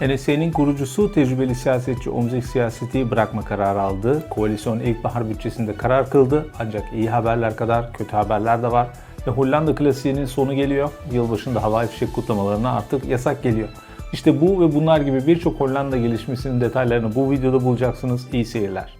NSA'nın kurucusu tecrübeli siyasetçi Omzik siyaseti bırakma kararı aldı. Koalisyon ilkbahar bütçesinde karar kıldı. Ancak iyi haberler kadar kötü haberler de var. Ve Hollanda klasiğinin sonu geliyor. Yılbaşında havai fişek kutlamalarına artık yasak geliyor. İşte bu ve bunlar gibi birçok Hollanda gelişmesinin detaylarını bu videoda bulacaksınız. İyi seyirler.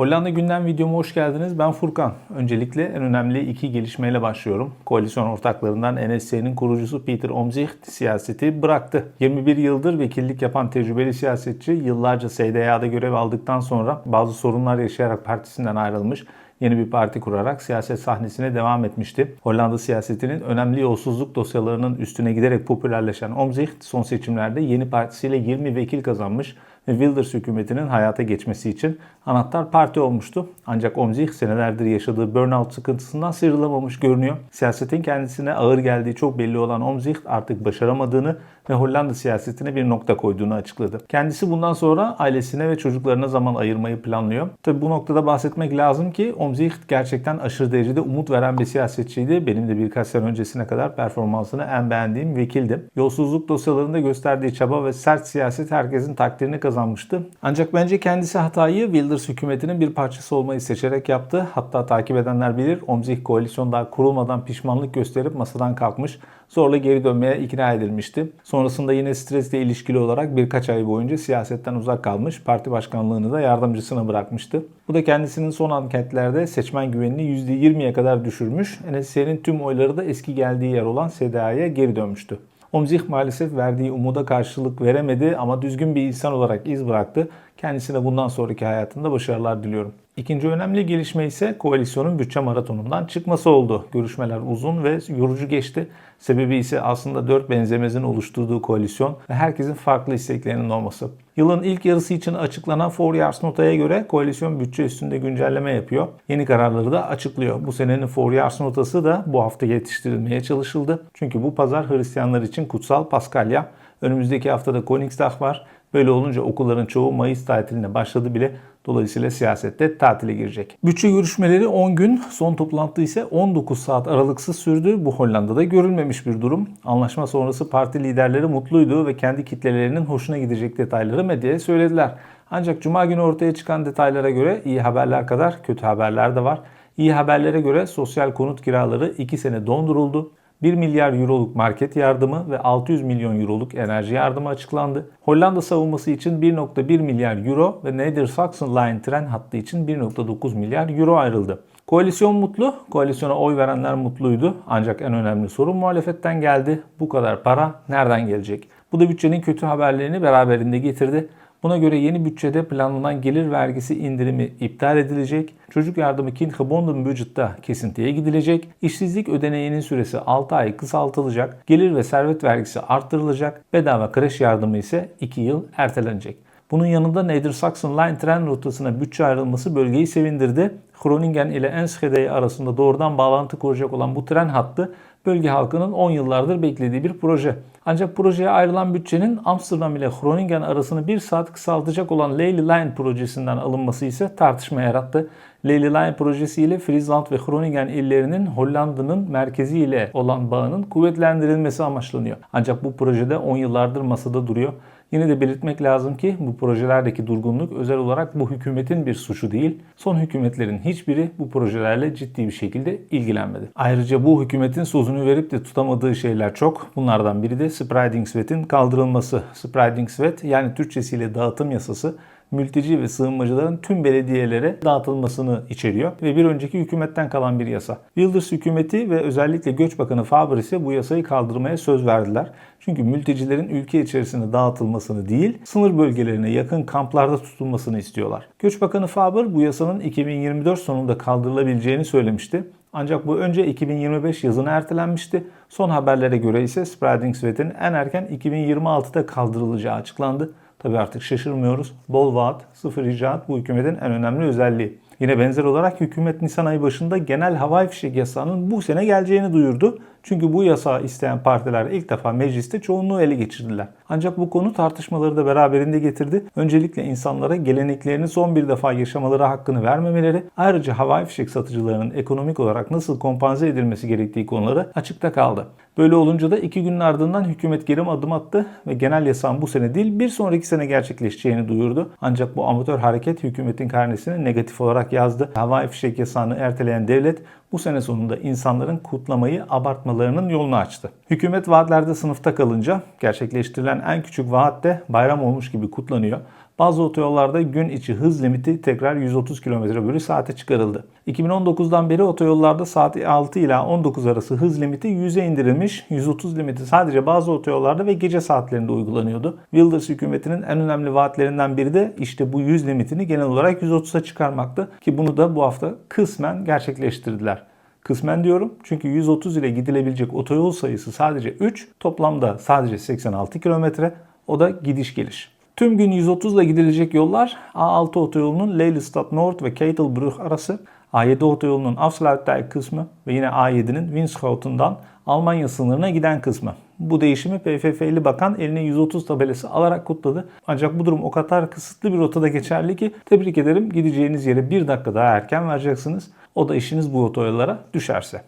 Hollanda gündem videoma hoş geldiniz. Ben Furkan. Öncelikle en önemli iki gelişmeyle başlıyorum. Koalisyon ortaklarından NSC'nin kurucusu Peter Omzicht siyaseti bıraktı. 21 yıldır vekillik yapan tecrübeli siyasetçi yıllarca SDA'da görev aldıktan sonra bazı sorunlar yaşayarak partisinden ayrılmış yeni bir parti kurarak siyaset sahnesine devam etmişti. Hollanda siyasetinin önemli yolsuzluk dosyalarının üstüne giderek popülerleşen Omzicht son seçimlerde yeni partisiyle 20 vekil kazanmış Wilders hükümetinin hayata geçmesi için anahtar parti olmuştu. Ancak Omzicht senelerdir yaşadığı burnout sıkıntısından sıyrılamamış görünüyor. Siyasetin kendisine ağır geldiği çok belli olan Omzicht artık başaramadığını ve Hollanda siyasetine bir nokta koyduğunu açıkladı. Kendisi bundan sonra ailesine ve çocuklarına zaman ayırmayı planlıyor. Tabi bu noktada bahsetmek lazım ki Omzicht gerçekten aşırı derecede umut veren bir siyasetçiydi. Benim de birkaç sene öncesine kadar performansını en beğendiğim vekildi. Yolsuzluk dosyalarında gösterdiği çaba ve sert siyaset herkesin takdirini kazanmıştı. Ancak bence kendisi hatayı Wilders hükümetinin bir parçası olmayı seçerek yaptı. Hatta takip edenler bilir Omzicht koalisyon daha kurulmadan pişmanlık gösterip masadan kalkmış zorla geri dönmeye ikna edilmişti. Sonrasında yine stresle ilişkili olarak birkaç ay boyunca siyasetten uzak kalmış, parti başkanlığını da yardımcısına bırakmıştı. Bu da kendisinin son anketlerde seçmen güvenini %20'ye kadar düşürmüş. NSC'nin tüm oyları da eski geldiği yer olan SDA'ya geri dönmüştü. Omzih maalesef verdiği umuda karşılık veremedi ama düzgün bir insan olarak iz bıraktı. Kendisine bundan sonraki hayatında başarılar diliyorum. İkinci önemli gelişme ise koalisyonun bütçe maratonundan çıkması oldu. Görüşmeler uzun ve yorucu geçti. Sebebi ise aslında dört benzemezin oluşturduğu koalisyon ve herkesin farklı isteklerinin olması. Yılın ilk yarısı için açıklanan Four Years notaya göre koalisyon bütçe üstünde güncelleme yapıyor. Yeni kararları da açıklıyor. Bu senenin Four Years notası da bu hafta yetiştirilmeye çalışıldı. Çünkü bu pazar Hristiyanlar için kutsal Paskalya. Önümüzdeki haftada Koningsdag var. Böyle olunca okulların çoğu Mayıs tatiline başladı bile. Dolayısıyla siyasette tatile girecek. Bütçe görüşmeleri 10 gün, son toplantı ise 19 saat aralıksız sürdü. Bu Hollanda'da görülmemiş bir durum. Anlaşma sonrası parti liderleri mutluydu ve kendi kitlelerinin hoşuna gidecek detayları medyaya söylediler. Ancak cuma günü ortaya çıkan detaylara göre iyi haberler kadar kötü haberler de var. İyi haberlere göre sosyal konut kiraları 2 sene donduruldu. 1 milyar euroluk market yardımı ve 600 milyon euroluk enerji yardımı açıklandı. Hollanda savunması için 1.1 milyar euro ve Neder-Saxon Line tren hattı için 1.9 milyar euro ayrıldı. Koalisyon mutlu, koalisyona oy verenler mutluydu. Ancak en önemli sorun muhalefetten geldi. Bu kadar para nereden gelecek? Bu da bütçenin kötü haberlerini beraberinde getirdi. Buna göre yeni bütçede planlanan gelir vergisi indirimi iptal edilecek. Çocuk yardımı Kindgebonden Budget'ta kesintiye gidilecek. İşsizlik ödeneğinin süresi 6 ay kısaltılacak. Gelir ve servet vergisi arttırılacak. Bedava kreş yardımı ise 2 yıl ertelenecek. Bunun yanında Neder-Saxon Line tren rotasına bütçe ayrılması bölgeyi sevindirdi. Groningen ile Enschede arasında doğrudan bağlantı kuracak olan bu tren hattı bölge halkının 10 yıllardır beklediği bir proje. Ancak projeye ayrılan bütçenin Amsterdam ile Groningen arasını bir saat kısaltacak olan Leyli Line projesinden alınması ise tartışma yarattı. Leyli Line projesi ile Friesland ve Groningen illerinin Hollanda'nın merkezi ile olan bağının kuvvetlendirilmesi amaçlanıyor. Ancak bu projede 10 yıllardır masada duruyor. Yine de belirtmek lazım ki bu projelerdeki durgunluk özel olarak bu hükümetin bir suçu değil. Son hükümetlerin hiçbiri bu projelerle ciddi bir şekilde ilgilenmedi. Ayrıca bu hükümetin sözünü verip de tutamadığı şeyler çok. Bunlardan biri de Spreidingswet'in kaldırılması. Spreidingswet yani Türkçesiyle dağıtım yasası mülteci ve sığınmacıların tüm belediyelere dağıtılmasını içeriyor ve bir önceki hükümetten kalan bir yasa. Wilders hükümeti ve özellikle Göç Bakanı Faber ise bu yasayı kaldırmaya söz verdiler. Çünkü mültecilerin ülke içerisinde dağıtılmasını değil, sınır bölgelerine yakın kamplarda tutulmasını istiyorlar. Göç Bakanı Faber bu yasanın 2024 sonunda kaldırılabileceğini söylemişti. Ancak bu önce 2025 yazına ertelenmişti. Son haberlere göre ise Spreidingswet'in en erken 2026'da kaldırılacağı açıklandı. Tabi artık şaşırmıyoruz. Bol vaat, sıfır icraat bu hükümetin en önemli özelliği. Yine benzer olarak hükümet Nisan ayı başında genel havai fişek yasağının bu sene geleceğini duyurdu. Çünkü bu yasağı isteyen partiler ilk defa mecliste çoğunluğu ele geçirdiler. Ancak bu konu tartışmaları da beraberinde getirdi. Öncelikle insanlara geleneklerini son bir defa yaşamaları hakkını vermemeleri, ayrıca havai fişek satıcılarının ekonomik olarak nasıl kompanze edilmesi gerektiği konuları açıkta kaldı. Böyle olunca da iki günün ardından hükümet geri adım attı ve genel yasağın bu sene değil bir sonraki sene gerçekleşeceğini duyurdu. Ancak bu amatör hareket hükümetin karnesini negatif olarak yazdı. Havai fişek yasağını erteleyen devlet bu sene sonunda insanların kutlamayı abartmalarının yolunu açtı. Hükümet vaatlerde sınıfta kalınca gerçekleştirilen en küçük vaat de bayram olmuş gibi kutlanıyor. Bazı otoyollarda gün içi hız limiti tekrar 130 km bölü saate çıkarıldı. 2019'dan beri otoyollarda saat 6 ila 19 arası hız limiti 100'e indirilmiş. 130 limiti sadece bazı otoyollarda ve gece saatlerinde uygulanıyordu. Wilders hükümetinin en önemli vaatlerinden biri de işte bu 100 limitini genel olarak 130'a çıkarmaktı. Ki bunu da bu hafta kısmen gerçekleştirdiler. Kısmen diyorum çünkü 130 ile gidilebilecek otoyol sayısı sadece 3, toplamda sadece 86 kilometre. O da gidiş geliş. Tüm gün 130 ile gidilecek yollar A6 otoyolunun Lelystad North ve Ketelbrug arası, A7 otoyolunun Afsluitdijk kısmı ve yine A7'nin Winschouten'dan Almanya sınırına giden kısmı. Bu değişimi PFF'li bakan eline 130 tabelası alarak kutladı. Ancak bu durum o kadar kısıtlı bir rotada geçerli ki tebrik ederim gideceğiniz yere bir dakika daha erken vereceksiniz. O da işiniz bu otoyollara düşerse.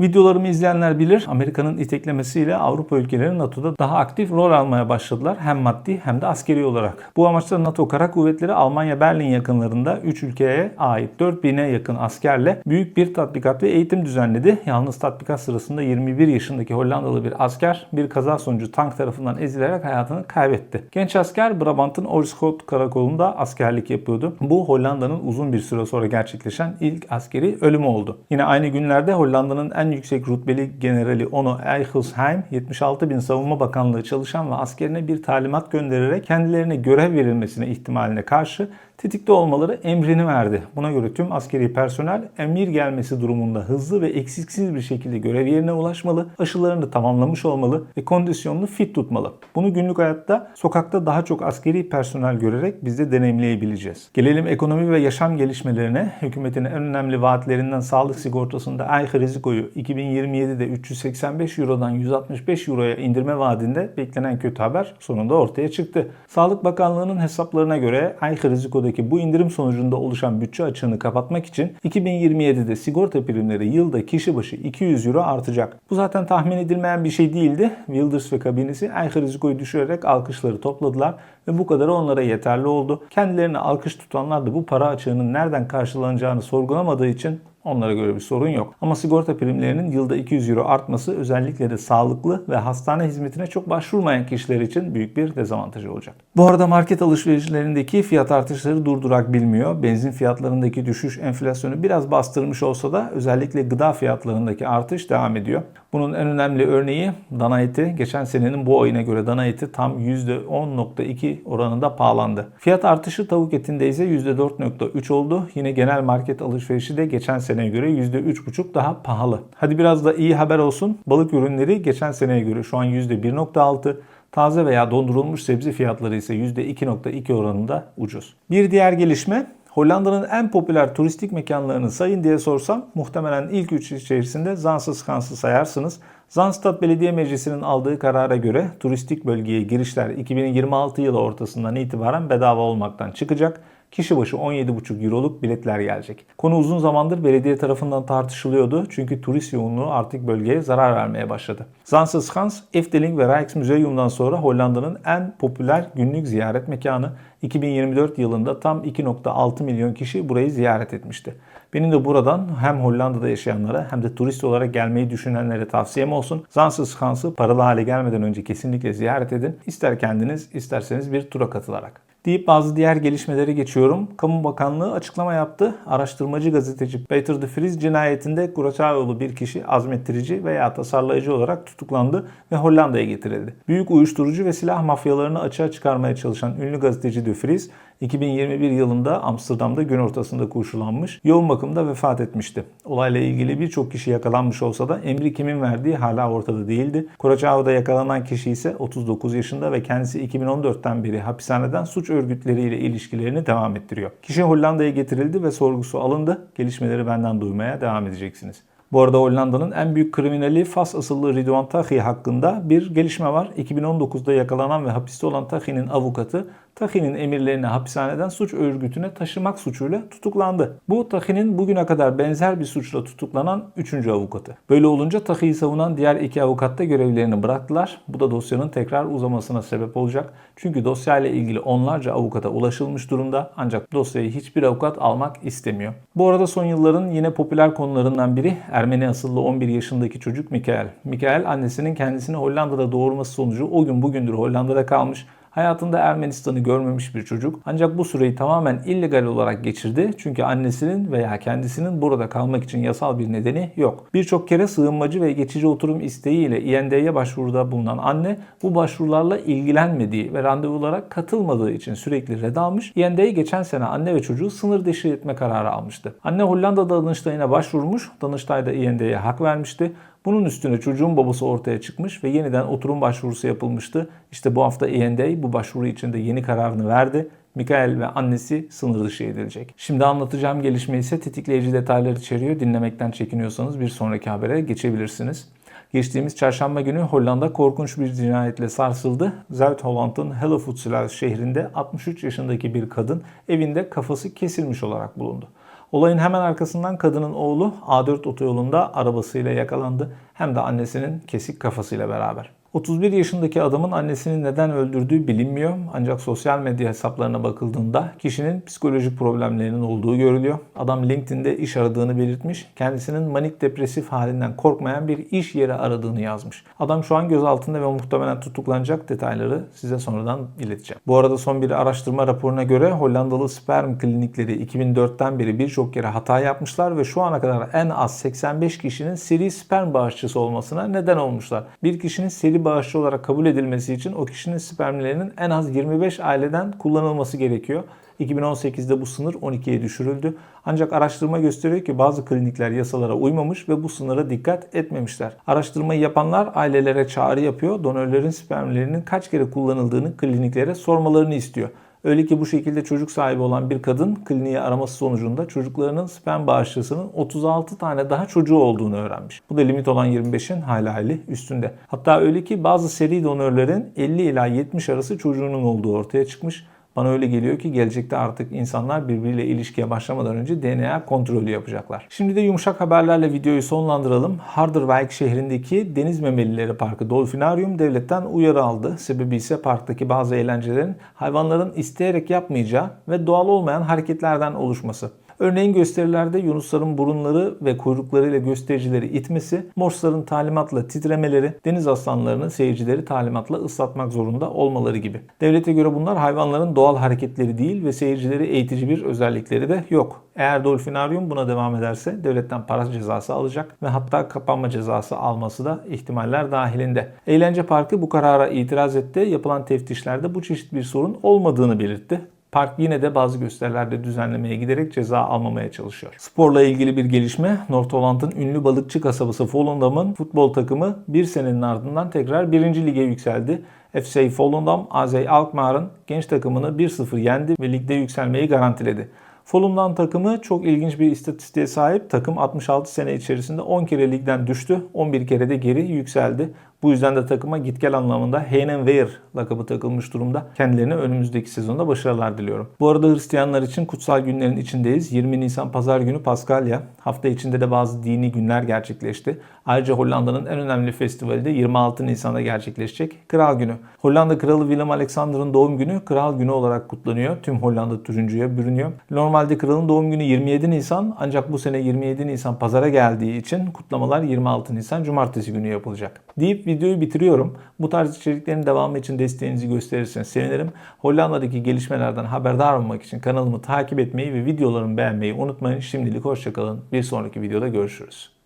Videolarımı izleyenler bilir Amerika'nın iteklemesiyle Avrupa ülkeleri NATO'da daha aktif rol almaya başladılar. Hem maddi hem de askeri olarak. Bu amaçla NATO Kara Kuvvetleri Almanya Berlin yakınlarında 3 ülkeye ait 4000'e yakın askerle büyük bir tatbikat ve eğitim düzenledi. Yalnız tatbikat sırasında 21 yaşındaki Hollandalı bir asker bir kaza sonucu tank tarafından ezilerek hayatını kaybetti. Genç asker Brabant'ın Oorschot karakolunda askerlik yapıyordu. Bu Hollanda'nın uzun bir süre sonra gerçekleşen ilk askeri ölümü oldu. Yine aynı günlerde Hollanda'nın en yüksek rütbeli generali Ono Eichelsheim 76 bin savunma bakanlığı çalışan ve askerine bir talimat göndererek kendilerine görev verilmesine ihtimaline karşı tetikte olmaları emrini verdi. Buna göre tüm askeri personel emir gelmesi durumunda hızlı ve eksiksiz bir şekilde görev yerine ulaşmalı, aşılarını tamamlamış olmalı ve kondisyonunu fit tutmalı. Bunu günlük hayatta sokakta daha çok askeri personel görerek biz de deneyimleyebileceğiz. Gelelim ekonomi ve yaşam gelişmelerine. Hükümetin en önemli vaatlerinden sağlık sigortasında Ayha Riziko'yu 2027'de 385 Euro'dan 165 Euro'ya indirme vaadinde beklenen kötü haber sonunda ortaya çıktı. Sağlık Bakanlığı'nın hesaplarına göre Ayha Riziko'da Avrupa'daki bu indirim sonucunda oluşan bütçe açığını kapatmak için 2027'de sigorta primleri yılda kişi başı 200 euro artacak. Bu zaten tahmin edilmeyen bir şey değildi. Wilders ve kabinesi Ayha Riziko'yu düşürerek alkışları topladılar ve bu kadarı onlara yeterli oldu. Kendilerine alkış tutanlar da bu para açığının nereden karşılanacağını sorgulamadığı için Onlara göre bir sorun yok. Ama sigorta primlerinin yılda 200 euro artması özellikle de sağlıklı ve hastane hizmetine çok başvurmayan kişiler için büyük bir dezavantajı olacak. Bu arada market alışverişlerindeki fiyat artışları durdurak bilmiyor. Benzin fiyatlarındaki düşüş enflasyonu biraz bastırmış olsa da özellikle gıda fiyatlarındaki artış devam ediyor. Bunun en önemli örneği dana eti. Geçen senenin bu ayına göre dana eti tam %10.2 oranında pahalandı. Fiyat artışı tavuk etinde ise %4.3 oldu. Yine genel market alışverişi de geçen seneye göre %3.5 daha pahalı. Hadi biraz da iyi haber olsun. Balık ürünleri geçen seneye göre şu an %1.6, Taze veya dondurulmuş sebze fiyatları ise %2.2 oranında ucuz. Bir diğer gelişme Hollanda'nın en popüler turistik mekanlarını sayın diye sorsam muhtemelen ilk üç içerisinde Zansız Kans'ı sayarsınız. Zaanstad Belediye Meclisi'nin aldığı karara göre turistik bölgeye girişler 2026 yılı ortasından itibaren bedava olmaktan çıkacak kişi başı 17,5 euroluk biletler gelecek. Konu uzun zamandır belediye tarafından tartışılıyordu çünkü turist yoğunluğu artık bölgeye zarar vermeye başladı. Zanziskans, Efteling ve Rijksmuseum'dan sonra Hollanda'nın en popüler günlük ziyaret mekanı. 2024 yılında tam 2.6 milyon kişi burayı ziyaret etmişti. Benim de buradan hem Hollanda'da yaşayanlara hem de turist olarak gelmeyi düşünenlere tavsiyem olsun. Zanziskans'ı paralı hale gelmeden önce kesinlikle ziyaret edin. İster kendiniz isterseniz bir tura katılarak deyip bazı diğer gelişmeleri geçiyorum. Kamu Bakanlığı açıklama yaptı. Araştırmacı gazeteci Peter de Vries cinayetinde Kuraçaoğlu bir kişi azmettirici veya tasarlayıcı olarak tutuklandı ve Hollanda'ya getirildi. Büyük uyuşturucu ve silah mafyalarını açığa çıkarmaya çalışan ünlü gazeteci de Vries 2021 yılında Amsterdam'da gün ortasında kurşulanmış, yoğun bakımda vefat etmişti. Olayla ilgili birçok kişi yakalanmış olsa da emri kimin verdiği hala ortada değildi. Koraçao'da yakalanan kişi ise 39 yaşında ve kendisi 2014'ten beri hapishaneden suç örgütleriyle ilişkilerini devam ettiriyor. Kişi Hollanda'ya getirildi ve sorgusu alındı. Gelişmeleri benden duymaya devam edeceksiniz. Bu arada Hollanda'nın en büyük kriminali Fas asıllı Ridwan Taghi hakkında bir gelişme var. 2019'da yakalanan ve hapiste olan Taghi'nin avukatı Taghi'nin emirlerini hapishaneden suç örgütüne taşımak suçuyla tutuklandı. Bu Taghi'nin bugüne kadar benzer bir suçla tutuklanan 3. avukatı. Böyle olunca Taghi'yi savunan diğer iki avukat da görevlerini bıraktılar. Bu da dosyanın tekrar uzamasına sebep olacak. Çünkü dosyayla ilgili onlarca avukata ulaşılmış durumda ancak dosyayı hiçbir avukat almak istemiyor. Bu arada son yılların yine popüler konularından biri Ermeni asıllı 11 yaşındaki çocuk Mikael. Mikael annesinin kendisini Hollanda'da doğurması sonucu o gün bugündür Hollanda'da kalmış Hayatında Ermenistan'ı görmemiş bir çocuk ancak bu süreyi tamamen illegal olarak geçirdi. Çünkü annesinin veya kendisinin burada kalmak için yasal bir nedeni yok. Birçok kere sığınmacı ve geçici oturum isteğiyle IND'ye başvuruda bulunan anne bu başvurularla ilgilenmediği ve randevulara katılmadığı için sürekli red almış. IND'ye geçen sene anne ve çocuğu sınır dışı etme kararı almıştı. Anne Hollanda'da Danıştay'ına başvurmuş. Danıştay da IND'ye hak vermişti. Bunun üstüne çocuğun babası ortaya çıkmış ve yeniden oturum başvurusu yapılmıştı. İşte bu hafta END bu başvuru için de yeni kararını verdi. Mikael ve annesi sınır dışı edilecek. Şimdi anlatacağım gelişme ise tetikleyici detaylar içeriyor. Dinlemekten çekiniyorsanız bir sonraki habere geçebilirsiniz. Geçtiğimiz çarşamba günü Hollanda korkunç bir cinayetle sarsıldı. Zuid-Holland'ın Hellevoetsluis şehrinde 63 yaşındaki bir kadın evinde kafası kesilmiş olarak bulundu. Olayın hemen arkasından kadının oğlu A4 otoyolunda arabasıyla yakalandı. Hem de annesinin kesik kafasıyla beraber. 31 yaşındaki adamın annesini neden öldürdüğü bilinmiyor. Ancak sosyal medya hesaplarına bakıldığında kişinin psikolojik problemlerinin olduğu görülüyor. Adam LinkedIn'de iş aradığını belirtmiş. Kendisinin manik depresif halinden korkmayan bir iş yeri aradığını yazmış. Adam şu an gözaltında ve muhtemelen tutuklanacak detayları size sonradan ileteceğim. Bu arada son bir araştırma raporuna göre Hollandalı sperm klinikleri 2004'ten beri birçok kere hata yapmışlar ve şu ana kadar en az 85 kişinin seri sperm bağışçısı olmasına neden olmuşlar. Bir kişinin seri bağışçı olarak kabul edilmesi için o kişinin spermlerinin en az 25 aileden kullanılması gerekiyor. 2018'de bu sınır 12'ye düşürüldü. Ancak araştırma gösteriyor ki bazı klinikler yasalara uymamış ve bu sınıra dikkat etmemişler. Araştırmayı yapanlar ailelere çağrı yapıyor. Donörlerin spermlerinin kaç kere kullanıldığını kliniklere sormalarını istiyor. Öyle ki bu şekilde çocuk sahibi olan bir kadın kliniği araması sonucunda çocuklarının sperm bağışçısının 36 tane daha çocuğu olduğunu öğrenmiş. Bu da limit olan 25'in hala hali üstünde. Hatta öyle ki bazı seri donörlerin 50 ila 70 arası çocuğunun olduğu ortaya çıkmış. Bana öyle geliyor ki gelecekte artık insanlar birbiriyle ilişkiye başlamadan önce DNA kontrolü yapacaklar. Şimdi de yumuşak haberlerle videoyu sonlandıralım. Harderwijk şehrindeki Deniz Memelileri Parkı Dolfinarium devletten uyarı aldı. Sebebi ise parktaki bazı eğlencelerin hayvanların isteyerek yapmayacağı ve doğal olmayan hareketlerden oluşması. Örneğin gösterilerde yunusların burunları ve kuyruklarıyla göstericileri itmesi, morsların talimatla titremeleri, deniz aslanlarının seyircileri talimatla ıslatmak zorunda olmaları gibi. Devlete göre bunlar hayvanların doğal hareketleri değil ve seyircileri eğitici bir özellikleri de yok. Eğer Dolfinarium buna devam ederse devletten para cezası alacak ve hatta kapanma cezası alması da ihtimaller dahilinde. Eğlence Parkı bu karara itiraz etti. Yapılan teftişlerde bu çeşit bir sorun olmadığını belirtti. Park yine de bazı gösterilerde düzenlemeye giderek ceza almamaya çalışıyor. Sporla ilgili bir gelişme, North ünlü balıkçı kasabası Volendam'ın futbol takımı bir senenin ardından tekrar 1. lige yükseldi. FC Volendam, AZ Alkmaar'ın genç takımını 1-0 yendi ve ligde yükselmeyi garantiledi. Fulham'dan takımı çok ilginç bir istatistiğe sahip. Takım 66 sene içerisinde 10 kere ligden düştü, 11 kere de geri yükseldi. Bu yüzden de takıma git gel anlamında Weir lakabı takılmış durumda. Kendilerine önümüzdeki sezonda başarılar diliyorum. Bu arada Hristiyanlar için kutsal günlerin içindeyiz. 20 Nisan Pazar günü Paskalya. Hafta içinde de bazı dini günler gerçekleşti. Ayrıca Hollanda'nın en önemli festivali de 26 Nisan'da gerçekleşecek. Kral Günü. Hollanda Kralı Willem Alexander'ın doğum günü Kral Günü olarak kutlanıyor. Tüm Hollanda turuncuya bürünüyor. Normalde kralın doğum günü 27 Nisan ancak bu sene 27 Nisan pazara geldiği için kutlamalar 26 Nisan Cumartesi günü yapılacak. Deyip videoyu bitiriyorum. Bu tarz içeriklerin devamı için desteğinizi gösterirseniz sevinirim. Hollanda'daki gelişmelerden haberdar olmak için kanalımı takip etmeyi ve videolarımı beğenmeyi unutmayın. Şimdilik hoşçakalın. Bir sonraki videoda görüşürüz.